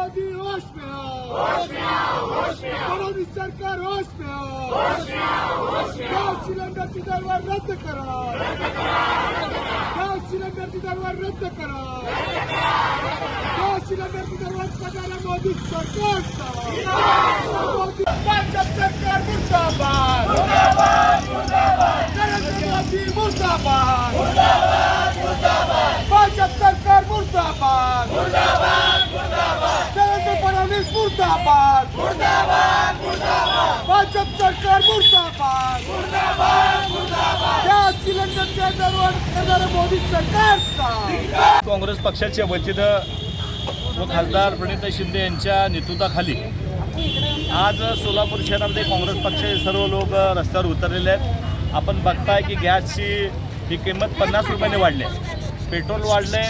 मोदी होश फडणवीस सरकार होश गॅस सिलेंडरची दरवाढ रद्द करा गॅस सिलेंडरची दरवाढ रद्द करा गॅस सिलेंडरची दरवाढ करणारा मोदी सरकारचा देवेंद्र फडणवीस मुर्दाबाद. भाजप सरकार मुर्दाबाद. गॅस सिलेंडरच्या दरवाढ करणारा मोदी सरकारचा काँग्रेस पक्षाच्या वतीनं व खासदार प्रणिता शिंदे यांच्या नेतृत्वाखाली आज सोलापूर शहरामध्ये काँग्रेस पक्षाचे सर्व लोक रस्त्यावर उतरलेले आहेत. आपण बघताय की गॅसची ही किंमत पन्नास रुपयाने वाढली आहे. पेट्रोल वाढले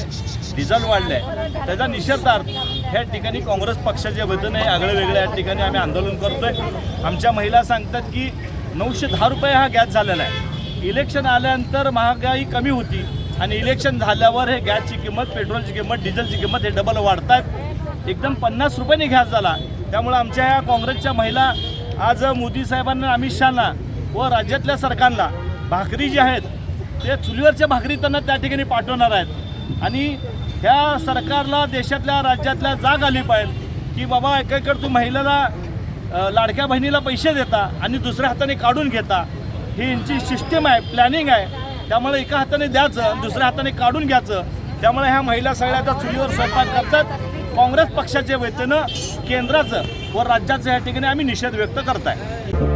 डिझेल आहे त्याचा निषेधार्थ ह्या ठिकाणी काँग्रेस पक्षाच्या वतीने आगळे वेगळे या ठिकाणी आम्ही आंदोलन करतोय. आमच्या महिला सांगतात की नऊशे दहा रुपये हा गॅस झालेला आहे. इलेक्शन आल्यानंतर महागाई कमी होती आणि इलेक्शन झाल्यावर हे गॅसची किंमत पेट्रोलची किंमत डिझेलची किंमत हे डबल वाढतात एकदम पन्नास रुपयाने गॅस झाला. त्यामुळे आमच्या या काँग्रेसच्या महिला आज मोदी साहेबांना अमित शहाना व राज्यातल्या सरकारला भाकरी जी आहेत ते चुलीवरच्या भाकरी त्यांना त्या ठिकाणी पाठवणार आहेत. आणि ह्या सरकारला देशातल्या राज्यातल्या जाग आली पाहिजे. की बाबा एकीकडे तू महिलेला लाडक्या बहिणीला पैसे देता आणि दुसऱ्या हाताने काढून घेता. ही यांची सिस्टीम आहे प्लॅनिंग आहे. त्यामुळे एका हाताने द्यायचं आणि दुसऱ्या हाताने काढून घ्यायचं. त्यामुळे ह्या महिला सगळ्या त्या चुलीवर स्वयंपाक करतात. काँग्रेस पक्षाच्या वतीनं केंद्राचं व राज्याचं या ठिकाणी आम्ही निषेध व्यक्त करत आहे